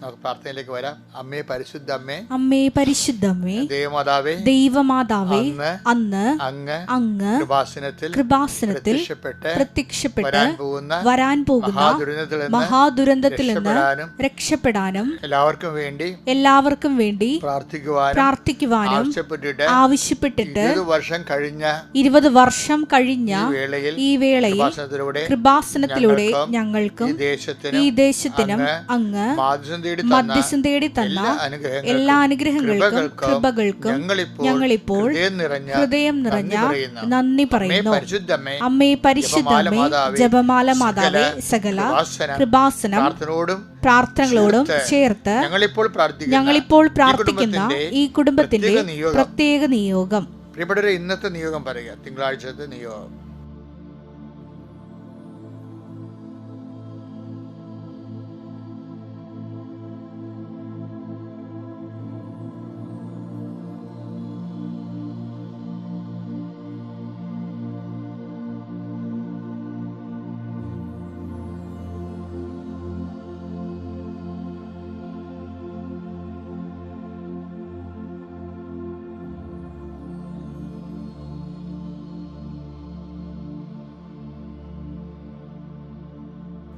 നമുക്ക് പ്രാർത്ഥനയിലേക്ക് വരാം. അമ്മേ പരിശുദ്ധ അമ്മേ അമ്മേ പരിശുദ്ധമ്മേ അമ്മേ ദൈവമാതാവേ അന്ന് അന്ന് അങ്ങ് അങ്ങ് കൃപാസനത്തിൽ കൃപാസനത്തിൽ പ്രത്യക്ഷപ്പെട്ട് വരാൻ പോകുന്ന മഹാദുരന്തത്തിൽ നിന്ന് രക്ഷപ്പെടാനും എല്ലാവർക്കും വേണ്ടി എല്ലാവർക്കും വേണ്ടി പ്രാർത്ഥിക്കുവാനും പ്രാർത്ഥിക്കുവാനും ആവശ്യപ്പെട്ടിട്ട് ആവശ്യപ്പെട്ടിട്ട് വർഷം കഴിഞ്ഞ ഇരുപത് വർഷം കഴിഞ്ഞ ഈ വേളയിൽ കൃപാസനത്തിലൂടെ ഞങ്ങൾക്കും ഈ ദേശത്തിനും അങ്ങ് മധ്യസ്ഥം തേടി തന്ന എല്ലാ അനുഗ്രഹങ്ങൾക്കും കൃപകൾക്കും ഞങ്ങളിപ്പോൾ ഹൃദയം നിറഞ്ഞ നന്ദി പറയുന്നു. അമ്മേ അമ്മേ ജപമാല മാതാവേ സകല കൃപാസനം, പ്രാർത്ഥനകളോടും ചേർത്ത് ഞങ്ങളിപ്പോൾ പ്രാർത്ഥിക്കുന്ന ഈ കുടുംബത്തിന്റെ പ്രത്യേക നിയോഗം. പ്രിയപ്പെട്ടവരെ ഇന്നത്തെ നിയോഗം പറയുക. തിങ്കളാഴ്ചത്തെ നിയോഗം.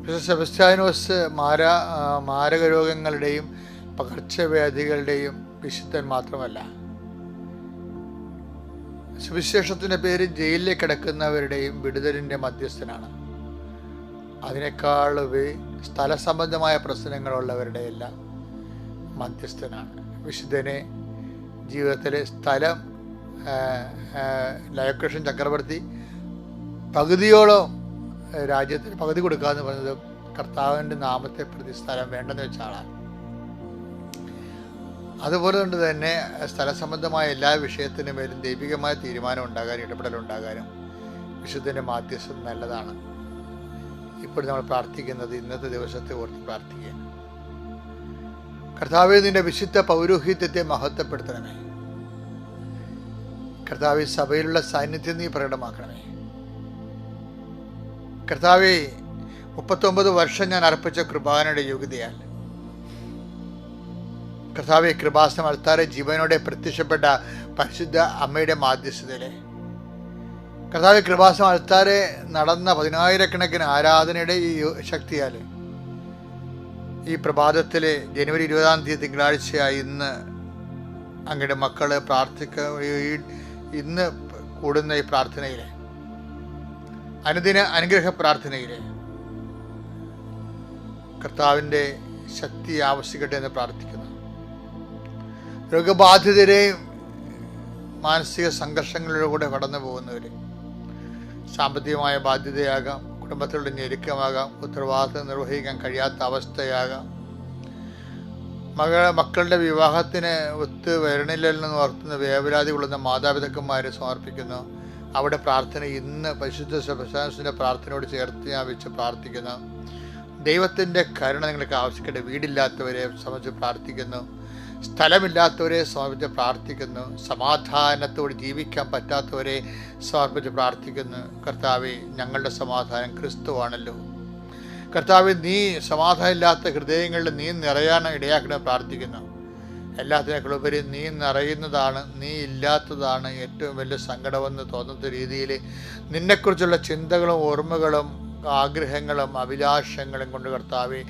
വിശ്വ സെബസ്റ്റാനോസ് മാര മാരക രോഗങ്ങളുടെയും പകർച്ചവ്യാധികളുടെയും വിശുദ്ധൻ മാത്രമല്ല. സുവിശേഷത്തിന്റെ പേര് ജയിലിൽ കിടക്കുന്നവരുടെയും വിടുതലിന്റെ മധ്യസ്ഥനാണ്. അതിനേക്കാളുപരി സ്ഥല സംബന്ധമായ പ്രശ്നങ്ങളുള്ളവരുടെ എല്ലാം മധ്യസ്ഥനാണ്. വിശുദ്ധനെ ജീവിതത്തിലെ സ്ഥലം ലയകൃഷ്ണൻ ചക്രവർത്തി പകുതിയോളം രാജ്യത്തിന് പകുതി കൊടുക്കാന്ന് പറഞ്ഞത് കർത്താവിന്റെ നാമത്തെ പ്രതി സ്ഥലം വേണ്ടെന്ന് വെച്ചാണ് അതുപോലെ കൊണ്ട് തന്നെ സ്ഥല സംബന്ധമായ എല്ലാ വിഷയത്തിനും മേലും ദൈവികമായ തീരുമാനം ഉണ്ടാകാനും ഇടപെടൽ ഉണ്ടാകാനും വിശുദ്ധന്റെ മാധ്യസ്ഥം നല്ലതാണ്. ഇപ്പോൾ നമ്മൾ പ്രാർത്ഥിക്കുന്നത് ഇന്നത്തെ ദിവസത്തെ ഓർത്ത് പ്രാർത്ഥിക്കുക കർത്താവ് നിന്റെ വിശുദ്ധ പൗരോഹിത്യത്തെ മഹത്വപ്പെടുത്തണമേ. കർത്താവ് സഭയിലുള്ള സാന്നിധ്യം നീ പ്രകടമാക്കണമേ. കർത്താവെ മുപ്പത്തൊമ്പത് വർഷം ഞാൻ അർപ്പിച്ച കൃപാനയുടെ യോഗ്യതയാൽ കർത്താവെ കൃപാസനം അൾത്താറെ ജീവനോടെ പ്രത്യക്ഷപ്പെട്ട പരിശുദ്ധ അമ്മയുടെ മാധ്യസ്ഥതയിലെ. കർത്താവ് കൃപാസനം അൾത്താറെ നടന്ന പതിനായിരക്കണക്കിന് ആരാധനയുടെ ഈ ശക്തിയാൽ ഈ പ്രഭാതത്തിലെ ജനുവരി ഇരുപതാം തീയതി തിങ്കളാഴ്ചയായി ഇന്ന് അങ്ങയുടെ മക്കൾ പ്രാർത്ഥിക്ക ഇന്ന് കൂടുന്ന ഈ പ്രാർത്ഥനയിലെ അനുദിന അനുഗ്രഹ പ്രാർത്ഥനയിലെ കർത്താവിന്റെ ശക്തി ആവശ്യിക്കട്ടെ എന്ന് പ്രാർത്ഥിക്കുന്നു. രോഗബാധിതരെയും മാനസിക സംഘർഷങ്ങളിലൂടെ കടന്നു പോകുന്നവർ സാമ്പത്തികമായ ബാധ്യതയാകാം കുടുംബത്തിലുള്ള ഞെരുക്കമാകാം ഉത്തരവാദിത്വം നിർവഹിക്കാൻ കഴിയാത്ത അവസ്ഥയാകാം. മക മക്കളുടെ വിവാഹത്തിന് ഒത്തു വരണില്ലെന്ന് ഓർത്തുന്ന വേവരാതി കൊള്ളുന്ന മാതാപിതാക്കന്മാരെ സമർപ്പിക്കുന്നു. അവിടെ പ്രാർത്ഥന ഇന്ന് പരിശുദ്ധ പ്രശാസന്റെ പ്രാർത്ഥനയോട് ചേർത്ത് ഞാൻ വെച്ച് പ്രാർത്ഥിക്കുന്നു. ദൈവത്തിന്റെ കരുണ നിങ്ങൾക്ക് ആവശ്യക്കേണ്ട വീടില്ലാത്തവരെ സംബന്ധിച്ച് പ്രാർത്ഥിക്കുന്നു. സ്ഥലമില്ലാത്തവരെ സമർപ്പിച്ച് പ്രാർത്ഥിക്കുന്നു. സമാധാനത്തോട് ജീവിക്കാൻ പറ്റാത്തവരെ സമർപ്പിച്ച് പ്രാർത്ഥിക്കുന്നു. കർത്താവെ ഞങ്ങളുടെ സമാധാനം ക്രിസ്തുവാണല്ലോ. കർത്താവ് നീ സമാധാനമില്ലാത്ത ഹൃദയങ്ങളിൽ നീ നിറയാൻ ഇടയാക്കണമെന്ന് പ്രാർത്ഥിക്കുന്നു. എല്ലാത്തിനേക്കാൾ ഉപരി നീ നിറയുന്നതാണ് നീ ഇല്ലാത്തതാണ് ഏറ്റവും വലിയ സങ്കടമെന്ന് തോന്നുന്ന രീതിയിൽ നിന്നെക്കുറിച്ചുള്ള ചിന്തകളും ഓർമ്മകളും ആഗ്രഹങ്ങളും അഭിലാഷങ്ങളും കൊണ്ട് കർത്താവെ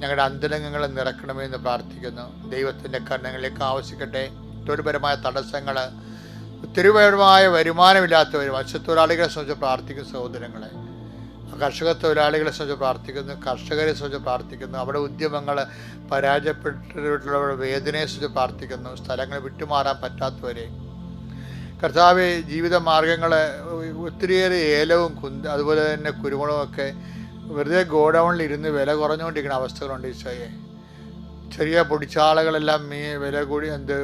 ഞങ്ങളുടെ അന്തരംഗങ്ങളെ നിറക്കണമെന്ന് പ്രാർത്ഥിക്കുന്നു. ദൈവത്തിന്റെ കരണങ്ങളിലേക്ക് ആവശ്യിക്കട്ടെ തൊഴിൽപരമായ തടസ്സങ്ങൾ ഒത്തിരിപരമായ വരുമാനമില്ലാത്തവരും മത്സ്യത്തൊഴിലാളികളെ സംബന്ധിച്ച് പ്രാർത്ഥിക്കുന്ന സഹോദരങ്ങളെ കർഷക തൊഴിലാളികളെ സംബന്ധിച്ച് പ്രാർത്ഥിക്കുന്നു കർഷകരെ സംബന്ധിച്ച് പ്രാർത്ഥിക്കുന്നു അവിടെ ഉദ്യമങ്ങൾ പരാജയപ്പെട്ടിട്ടുള്ളവരുടെ വേദനയെ സംബന്ധിച്ച് പ്രാർത്ഥിക്കുന്നു സ്ഥലങ്ങൾ വിട്ടുമാറാൻ പറ്റാത്തവരെ. കർത്താവ് ജീവിത മാർഗങ്ങൾ ഒത്തിരിയേറെ ഏലവും കുന്ത അതുപോലെ തന്നെ കുരുമുളകും ഒക്കെ വെറുതെ ഗോഡൗണിൽ ഇരുന്ന് വില കുറഞ്ഞുകൊണ്ടിരിക്കുന്ന അവസ്ഥകളുണ്ട് ഈശോയെ. ചെറിയ പൊടിച്ചാളകളെല്ലാം മീ വില കൂടി എന്ത്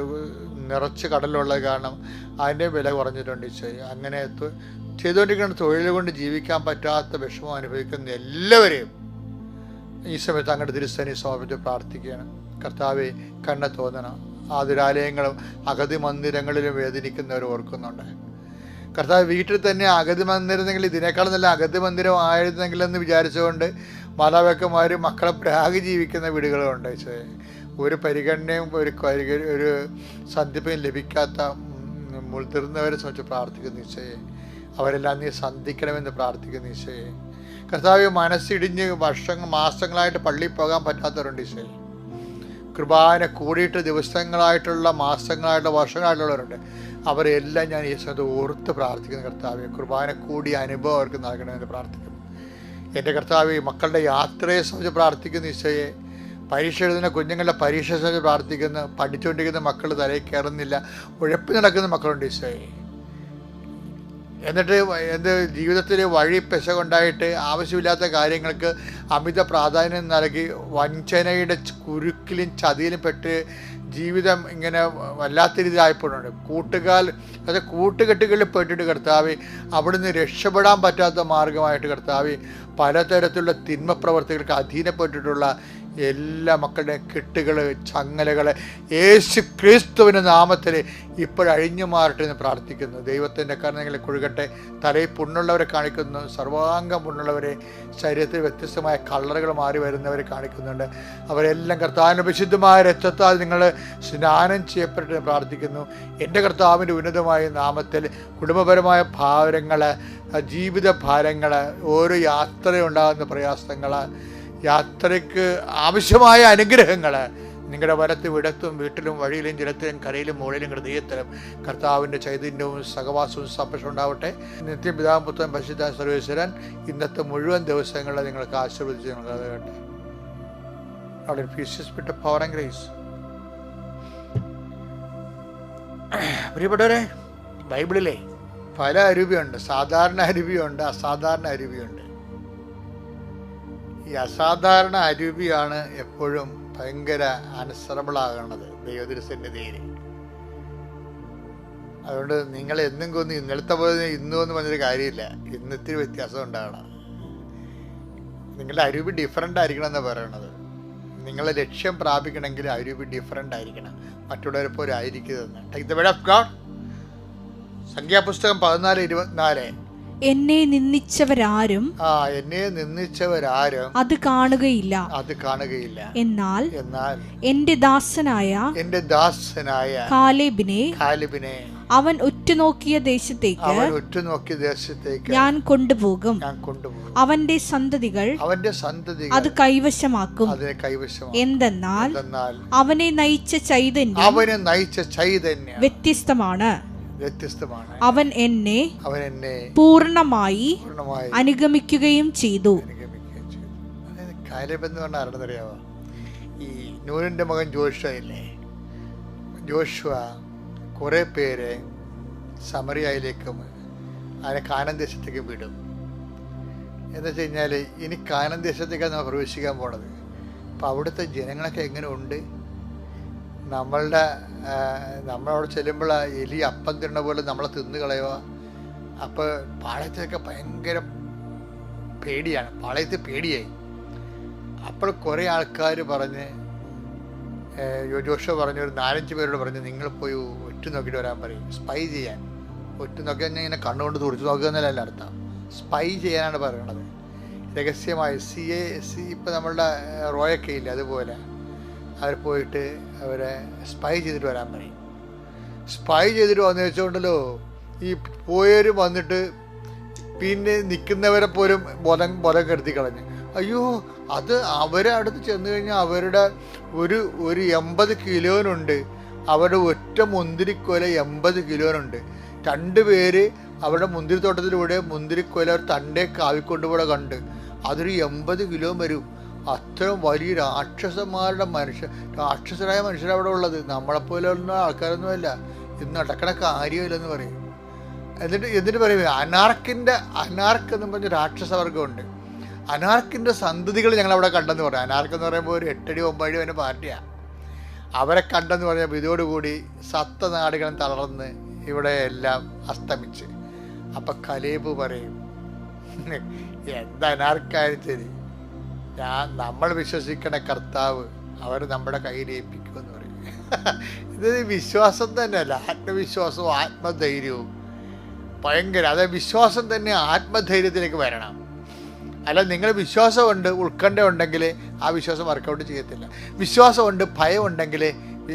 നിറച്ച് കടലുള്ളത് കാരണം അതിന്റെ വില കുറഞ്ഞിട്ടുണ്ട് ഈശോയെ. അങ്ങനെ ചെയ്തുകൊണ്ടിരിക്കുന്ന തൊഴിൽ കൊണ്ട് ജീവിക്കാൻ പറ്റാത്ത വിഷമം അനുഭവിക്കുന്ന എല്ലാവരെയും ഈ സമയത്ത് അങ്ങോട്ട് തിരുസേനി സമർപ്പിച്ച് പ്രാർത്ഥിക്കുകയാണ്. കർത്താവെ കണ്ണ തോന്നണം. ആതുരാലയങ്ങളും അഗതി മന്ദിരങ്ങളിലും വേദനിക്കുന്നവർ ഓർക്കുന്നുണ്ട്. കർത്താവ് വീട്ടിൽ തന്നെ അഗതി മന്ദിരമെങ്കിൽ ഇതിനേക്കാൾ നല്ല അഗതി മന്ദിരം ആയിരുന്നെങ്കിൽ എന്ന് വിചാരിച്ചുകൊണ്ട് മാതാപിതാക്കന്മാർ മക്കളെ പ്രാഗ് ജീവിക്കുന്ന വീടുകളുണ്ട് ഒരു പരിഗണനയും ഒരു ഒരു സന്ധിപ്പയും ലഭിക്കാത്ത മുതിർന്നവരെ സംബന്ധിച്ച് പ്രാർത്ഥിക്കുന്ന ഈശോയെ. അവരെല്ലാം നീ സന്ധിക്കണമെന്ന് പ്രാർത്ഥിക്കുന്നു ഈശോയെ. കർത്താവ് മനസ്സിടിഞ്ഞ് വർഷങ്ങൾ മാസങ്ങളായിട്ട് പള്ളിയിൽ പോകാൻ പറ്റാത്തവരുണ്ട് ഈശോയെ. കൃപാന കൂടിയിട്ട് ദിവസങ്ങളായിട്ടുള്ള മാസങ്ങളായിട്ടുള്ള വർഷങ്ങളായിട്ടുള്ളവരുണ്ട്. അവരെല്ലാം ഞാൻ ഈ സമയത്ത് ഓർത്ത് പ്രാർത്ഥിക്കുന്നു കർത്താവ്. കൃപാന കൂടിയ അനുഭവം അവർക്ക് നൽകണമെന്ന് പ്രാർത്ഥിക്കുന്നു. എന്റെ കർത്താവ് മക്കളുടെ യാത്രയെ സംബന്ധിച്ച് പ്രാർത്ഥിക്കുന്നു ഈശോയെ. പരീക്ഷ എഴുതുന്ന കുഞ്ഞുങ്ങളുടെ പരീക്ഷയെ സംബന്ധിച്ച് പ്രാർത്ഥിക്കുന്നു. പഠിച്ചുകൊണ്ടിരിക്കുന്ന മക്കൾ തലയിൽ കയറുന്നില്ല. ഉഴപ്പി നടക്കുന്ന മക്കളുണ്ട് ഈശോയെ. എന്നിട്ട് എന്റെ ജീവിതത്തിൽ വഴി പെശകുണ്ടായിട്ട് ആവശ്യമില്ലാത്ത കാര്യങ്ങൾക്ക് അമിത പ്രാധാന്യം നൽകി വഞ്ചനയുടെ കുരുക്കിലും ചതിയിലും പെട്ട് ജീവിതം ഇങ്ങനെ വല്ലാത്ത രീതിയിലായപ്പോഴുണ്ട് കൂട്ടുകാൽ അത് കൂട്ടുകെട്ടുകളിൽ പെട്ടിട്ട് കർത്താവ് അവിടുന്ന് രക്ഷപ്പെടാൻ പറ്റാത്ത മാർഗമായിട്ട് കർത്താവ് പലതരത്തിലുള്ള തിന്മ പ്രവർത്തികൾക്ക് അധീനപ്പെട്ടിട്ടുള്ള എല്ലാ മക്കളുടെയും കെട്ടുകൾ ചങ്ങലകൾ യേശു ക്രിസ്തുവിന്റെ നാമത്തിൽ ഇപ്പോഴഴിഞ്ഞു മാറട്ടെ എന്ന് പ്രാർത്ഥിക്കുന്നു. ദൈവത്തിന്റെ കരുണകളെ കൊഴുകട്ടെ. തലയിൽ പുണ്ണുള്ളവരെ കാണിക്കുന്നു. സർവാംഗം പുണ്ണുള്ളവരെ. ശരീരത്തിൽ വ്യത്യസ്തമായ കളറുകൾ മാറി വരുന്നവരെ കാണിക്കുന്നുണ്ട്. അവരെല്ലാം കർത്താവിന്റെ രക്തത്താൽ നിങ്ങൾ സ്നാനം ചെയ്യപ്പെട്ട് പ്രാർത്ഥിക്കുന്നു. എന്റെ കർത്താവിന്റെ ഉന്നതമായ നാമത്തിൽ കുടുംബപരമായ ഭാരങ്ങൾ ജീവിത ഭാരങ്ങൾ ഓരോ യാത്രയുണ്ടാകുന്ന പ്രയാസങ്ങൾ യാത്രയ്ക്ക് ആവശ്യമായ അനുഗ്രഹങ്ങൾ നിങ്ങളുടെ വലത്തും ഇടത്തും വീട്ടിലും വഴിയിലും ജലത്തിലും കരയിലും മുകളിലും ഹൃദയത്തിലും കർത്താവിന്റെ ചൈതന്യവും സഹവാസവും സംരക്ഷണം ഉണ്ടാവട്ടെ. നിത്യം പിതാവും പുത്രൻ പരിശുദ്ധ സർവേശ്വരൻ ഇന്നത്തെ മുഴുവൻ ദിവസങ്ങളിൽ നിങ്ങൾക്ക് ആശീർവദിച്ച് നിങ്ങൾ കേട്ടെ അവിടെ ഫീസസ് പവർ ആൻഡ് ഗ്രേസ് പ്രിയപ്പെട്ടവരെ ബൈബിളിലെ പല അരുവിയുണ്ട്. സാധാരണ അരുവിയുണ്ട് അസാധാരണ അരുവിയുണ്ട്. ഈ അസാധാരണ അരുവിയാണ് എപ്പോഴും ഭയങ്കര അനുസറബിളാകണത് ദൈവതിരുസന്നിധിയിൽ അതുകൊണ്ട് നിങ്ങൾ എന്നും കൊന്ന് ഇന്നലത്തെ പോലെ ഇന്നും എന്ന് പറഞ്ഞൊരു കാര്യമില്ല. ഇന്നിത്തിരി വ്യത്യാസം ഉണ്ടാകണം. നിങ്ങളുടെ അരുവി ഡിഫറെന്റ് ആയിരിക്കണം എന്നാണ് പറയണത്. നിങ്ങളെ ലക്ഷ്യം പ്രാപിക്കണമെങ്കിൽ അരുവി ഡിഫറെന്റ് ആയിരിക്കണം. മറ്റുള്ളവരെ പോലെ ആയിരിക്കരുതെന്ന്. Take the word of God സംഖ്യാപുസ്തകം പതിനാല് ഇരുപത്തിനാല്. എന്നെ നിന്ദിച്ചവരാരും ആ എന്നെ നിന്ദിച്ചവരാരും അത് കാണുകയില്ല. അത് കാണുകയില്ല. എന്നാൽ എന്നാൽ എന്റെ ദാസനായ എന്റെ ദാസനായ കാലേബിനെ കാലിബിനെ അവൻ ഉറ്റുനോക്കിയ ദേശത്തേക്ക് അവൻ ഉറ്റുനോക്കിയ ദേശത്തേക്ക് ഞാൻ കൊണ്ടുപോകും. ഞാൻ കൊണ്ടുപോകും. അവന്റെ സന്തതികൾ അവന്റെ സന്തതികൾ അത് കൈവശമാക്കും. അതിനെ കൈവശമാക്കും. എന്തെന്നാൽ എന്നാൽ അവനെ നയിച്ച ചൈതന്യം അവനെ നയിച്ച ചൈതന്യം വ്യത്യസ്തമാണ്. വ്യത്യസ്തമാണ്. അവൻ എന്നെ അവൻ എന്നെ പൂർണമായി അനുഗമിക്കുകയും ചെയ്തു. കാലിബ് എന്ന് പറഞ്ഞാൽ ആരെന്നറിയാവോ ഈ നൂറിന്റെ മകൻ ജോഷയില്ലേ ജോഷുവ കുറേ പേരെ സമറിയയിലേക്കും അതിനെ കാനൻ ദേശത്തേക്കും വിടും. എന്ന് വെച്ച് കഴിഞ്ഞാൽ ഇനി കാനന്ദേശത്തേക്കാണ് നമ്മൾ പ്രവേശിക്കാൻ പോണത്. അപ്പോൾ അവിടുത്തെ ജനങ്ങളൊക്കെ എങ്ങനെ ഉണ്ട് നമ്മളുടെ നമ്മളവിടെ ചെല്ലുമ്പോൾ എലി അപ്പം തിന്ന പോലെ നമ്മളെ തിന്ന് കളയുക. അപ്പോൾ പാളയത്തിലൊക്കെ ഭയങ്കര പേടിയാണ്. പാളയത്തിൽ പേടിയായി. അപ്പോൾ കുറേ ആൾക്കാർ പറഞ്ഞ് ജോഷോ പറഞ്ഞു ഒരു നാലഞ്ച് പേരോട് പറഞ്ഞു നിങ്ങൾ പോയി ഒറ്റ നോക്കിയിട്ട് വരാൻ പറയും. സ്പൈ ചെയ്യാൻ. ഒറ്റ നോക്കി ഞാൻ ഇങ്ങനെ കണ്ണുകൊണ്ട് തുറച്ചു നോക്കുക എന്നല്ല അർത്ഥം. സ്പൈ ചെയ്യാനാണ് പറയണത് രഹസ്യമായി സി എ സി ഇപ്പം നമ്മളുടെ റോയൊക്കെ ഇല്ല അതുപോലെ. അവർ പോയിട്ട് അവരെ സ്പൈ ചെയ്തിട്ട് വരാൻ പറയും. സ്പൈ ചെയ്തിട്ട് വന്നു വെച്ചുകൊണ്ടല്ലോ ഈ പോയവർ വന്നിട്ട് പിന്നെ നിൽക്കുന്നവരെ പോലും ബോധം ബോധം കെടുത്തി കളഞ്ഞു. അയ്യോ അത് അവരെ അടുത്ത് ചെന്ന് കഴിഞ്ഞാൽ അവരുടെ ഒരു ഒരു എൺപത് കിലോനുണ്ട്. അവരുടെ ഒറ്റ മുന്തിരിക്കൊല എൺപത് കിലോനുണ്ട്. രണ്ട് പേര് അവരുടെ മുന്തിരിത്തോട്ടത്തിലൂടെ മുന്തിരിക്കൊല തണ്ടേ കാവിക്കൊണ്ടുകൂടെ കണ്ട്. അതൊരു എൺപത് കിലോ വരും. അത്രയും വലിയ രാക്ഷസന്മാരുടെ മനുഷ്യ രാക്ഷസരായ മനുഷ്യരവിടെ ഉള്ളത്. നമ്മളെപ്പോലെയുള്ള ആൾക്കാരൊന്നുമല്ല. ഇത് നടക്കണ കാര്യമില്ലെന്ന് പറയും. എന്നിട്ട് എന്നിട്ട് പറയും അനാർക്കിന്റെ അനാർക്ക് എന്ന് പറഞ്ഞ രാക്ഷസവർഗമുണ്ട് അനാർക്കിന്റെ സന്തതികൾ ഞങ്ങളവിടെ കണ്ടെന്ന് പറയും. അനാർക്ക് എന്ന് പറയുമ്പോൾ ഒരു എട്ടടി ഒമ്പടി വരെ പാർട്ടിയാണ് അവരെ കണ്ടെന്ന് പറഞ്ഞപ്പോൾ ഇതോടുകൂടി സപ്തനാടുകളും തളർന്ന് ഇവിടെ എല്ലാം അസ്തമിച്ച്. അപ്പം കലേബ് പറയും എന്താ അനാർക്കായാലും ശരി. ഞാൻ നമ്മൾ വിശ്വസിക്കണ കർത്താവ് അവർ നമ്മുടെ കയ്യിൽ ഏൽപ്പിക്കുമെന്ന് പറയും. ഇത് വിശ്വാസം തന്നെയല്ല ആത്മവിശ്വാസവും ആത്മധൈര്യവും. ഭയങ്കര അതായത് വിശ്വാസം തന്നെ ആത്മധൈര്യത്തിലേക്ക് വരണം. അല്ല നിങ്ങൾ വിശ്വാസമുണ്ട് ഉൾക്കണ്ട ഉണ്ടെങ്കിൽ ആ വിശ്വാസം വർക്കൗട്ട് ചെയ്യത്തില്ല. വിശ്വാസമുണ്ട് ഭയം ഉണ്ടെങ്കിൽ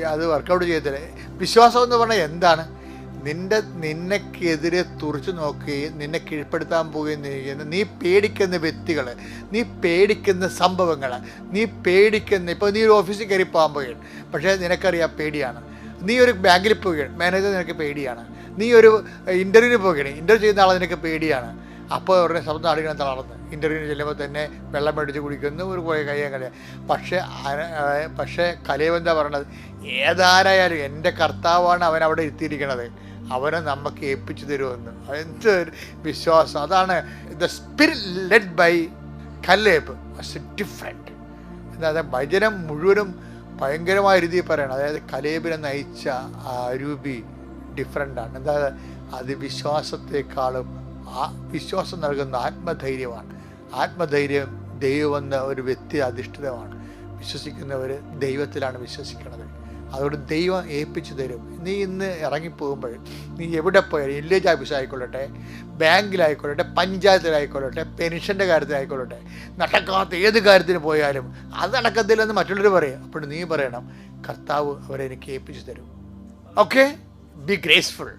അത് വർക്കൗട്ട് ചെയ്യത്തില്ല. വിശ്വാസം എന്ന് പറഞ്ഞാൽ എന്താണ്? നിന്റെ നിന്നെക്കെതിരെ തുറച്ചു നോക്കുകയും നിന്നെ കീഴ്പ്പെടുത്താൻ പോവുകയും ചെയ്യുന്ന നീ പേടിക്കുന്ന വ്യക്തികൾ നീ പേടിക്കുന്ന സംഭവങ്ങൾ നീ പേടിക്കുന്ന ഇപ്പോൾ നീ ഒരു ഓഫീസിൽ കയറി പോകാൻ പോവുകയാണ്. പക്ഷേ നിനക്കറിയാം പേടിയാണ്. നീ ഒരു ബാങ്കിൽ പോവുകയാണ്. മാനേജർ നിനക്ക് പേടിയാണ്. നീ ഒരു ഇന്റർവ്യൂവിന് പോവുകയാണ്. ഇന്റർവ്യൂ ചെയ്യുന്ന ആൾ നിനക്ക് പേടിയാണ്. അപ്പോൾ അവരുടെ ശബ്ദം അടിക്കണം തളർന്ന്. ഇന്റർവ്യൂവിന് ചെല്ലുമ്പോൾ തന്നെ വെള്ളം മേടിച്ച് കുടിക്കുന്നു ഒരു കുറേ കയ്യാൻ കളയ പക്ഷേ പക്ഷേ കലയവെന്താ പറയണത്? ഏതാരായാലും എന്റെ കർത്താവാണ് അവൻ അവിടെ എത്തിയിരിക്കണത്. അവനെ നമുക്ക് ഏൽപ്പിച്ചു തരുമെന്ന്. എന്ത് വിശ്വാസം. അതാണ് the spirit led by Caleb different അതായത് ഭജനം മുഴുവനും ഭയങ്കരമായ രീതിയിൽ പറയണം. അതായത് കലേബിനെ നയിച്ച ആ രൂപി ഡിഫറെന്റാണ് എന്താ അത് വിശ്വാസത്തെക്കാളും ആ വിശ്വാസം നൽകുന്ന ആത്മധൈര്യമാണ്. ആത്മധൈര്യം ദൈവം എന്ന ഒരു വ്യക്തി അധിഷ്ഠിതമാണ്. വിശ്വസിക്കുന്നവർ ദൈവത്തിലാണ് വിശ്വസിക്കുന്നത് അതുകൊണ്ട് ദൈവം ഏൽപ്പിച്ചു തരും. നീ ഇന്ന് ഇറങ്ങിപ്പോകുമ്പോൾ നീ എവിടെ പോയാലും വില്ലേജ് ഓഫീസ് ആയിക്കൊള്ളട്ടെ ബാങ്കിലായിക്കൊള്ളട്ടെ പഞ്ചായത്തിലായിക്കൊള്ളട്ടെ പെൻഷന്റെ കാര്യത്തിലായിക്കൊള്ളട്ടെ നടക്കാത്ത ഏത് കാര്യത്തിന് പോയാലും അത് നടക്കത്തില്ലെന്ന് മറ്റുള്ളവർ പറയും. അപ്പോൾ നീ പറയണം കർത്താവ് അവരെ എനിക്ക് ഏൽപ്പിച്ചു തരും. Okay B graceful